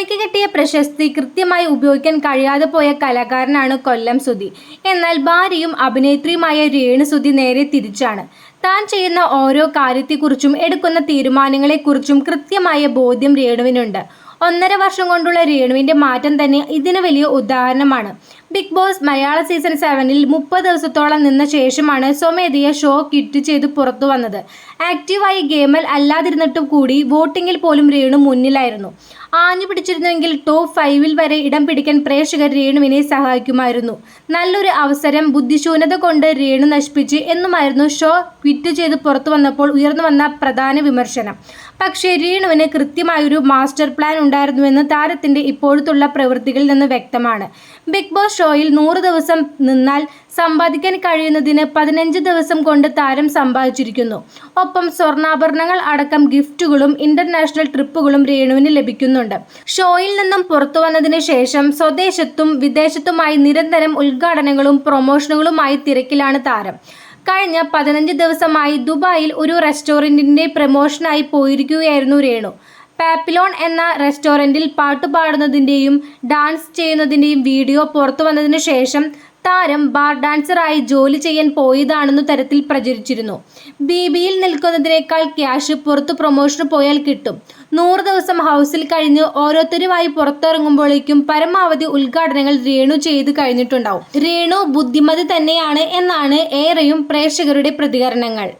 തനിക്ക് കിട്ടിയ പ്രശസ്തി കൃത്യമായി ഉപയോഗിക്കാൻ കഴിയാതെ പോയ കലാകാരനാണ് കൊല്ലം സുധി. എന്നാൽ ഭാര്യയും അഭിനേത്രിയുമായ രേണു സുധി നേരെ തിരിച്ചാണ്. താൻ ചെയ്യുന്ന ഓരോ കാര്യത്തെക്കുറിച്ചും എടുക്കുന്ന തീരുമാനങ്ങളെക്കുറിച്ചും കൃത്യമായ ബോധ്യം രേണുവിനുണ്ട്. ഒന്നര വർഷം കൊണ്ടുള്ള രേണുവിന്റെ മാറ്റം തന്നെ ഇതിന് വലിയ ഉദാഹരണമാണ്. ബിഗ് ബോസ് മലയാള സീസൺ സെവനിൽ മുപ്പത് ദിവസത്തോളം നിന്ന ശേഷമാണ് സ്വമേധയ ഷോ കിറ്റ് ചെയ്ത് പുറത്തു വന്നത്. ആക്റ്റീവായി ഗെയിമിൽ അല്ലാതിരുന്നിട്ടും കൂടി വോട്ടിങ്ങിൽ പോലും രേണു മുന്നിലായിരുന്നു. ആഞ്ഞു പിടിച്ചിരുന്നെങ്കിൽ ടോപ്പ് ഫൈവിൽ വരെ ഇടം പിടിക്കാൻ പ്രേക്ഷകർ രേണുവിനെ സഹായിക്കുമായിരുന്നു. നല്ലൊരു അവസരം ബുദ്ധിശൂന്യത കൊണ്ട് രേണു നശിപ്പിച്ച് എന്നുമായിരുന്നു ഷോ ക്വിറ്റ് ചെയ്ത് പുറത്തു വന്നപ്പോൾ ഉയർന്നു വന്ന പ്രധാന വിമർശനം. പക്ഷേ രേണുവിന് കൃത്യമായൊരു മാസ്റ്റർ പ്ലാൻ ഉണ്ടായിരുന്നുവെന്ന് താരത്തിന്റെ ഇപ്പോഴത്തുള്ള പ്രവൃത്തികളിൽ നിന്ന് വ്യക്തമാണ്. ബിഗ് ബോസ് ഷോയിൽ നൂറ് ദിവസം നിന്നാൽ സമ്പാദിക്കാൻ കഴിയുന്നതിന് പതിനഞ്ച് ദിവസം കൊണ്ട് താരം സമ്പാദിച്ചിരിക്കുന്നു. ഒപ്പം സ്വർണാഭരണങ്ങൾ അടക്കം ഗിഫ്റ്റുകളും ഇന്റർനാഷണൽ ട്രിപ്പുകളും രേണുവിന് ലഭിക്കുന്നുണ്ട്. ഷോയിൽ നിന്നും പുറത്തു വന്നതിന് ശേഷം സ്വദേശത്തും വിദേശത്തുമായി നിരന്തരം ഉദ്ഘാടനങ്ങളും പ്രൊമോഷനുകളുമായി തിരക്കിലാണ് താരം. കഴിഞ്ഞ പതിനഞ്ച് ദിവസമായി ദുബായിൽ ഒരു റെസ്റ്റോറന്റിന്റെ പ്രമോഷനായി പോയിരിക്കുകയായിരുന്നു രേണു. പാപ്പിലോൺ എന്ന റെസ്റ്റോറന്റിൽ പാട്ട് പാടുന്നതിന്റെയും ഡാൻസ് ചെയ്യുന്നതിന്റെയും വീഡിയോ പുറത്തു വന്നതിന് ശേഷം താരം ബാർ ഡാൻസറായി ജോലി ചെയ്യാൻ പോയതാണെന്നു തരത്തിൽ പ്രചരിച്ചിരുന്നു. ബി ബിയിൽ നിൽക്കുന്നതിനേക്കാൾ ക്യാഷ് പുറത്ത് പ്രൊമോഷന് പോയാൽ കിട്ടും. നൂറ് ദിവസം ഹൗസിൽ കഴിഞ്ഞ് ഓരോരുത്തരുമായി പുറത്തിറങ്ങുമ്പോഴേക്കും പരമാവധി ഉദ്ഘാടനങ്ങൾ രേണു ചെയ്ത് കഴിഞ്ഞിട്ടുണ്ടാവും. രേണു ബുദ്ധിമതി തന്നെയാണ് എന്നാണ് ഏറെയും പ്രേക്ഷകരുടെ പ്രതികരണങ്ങൾ.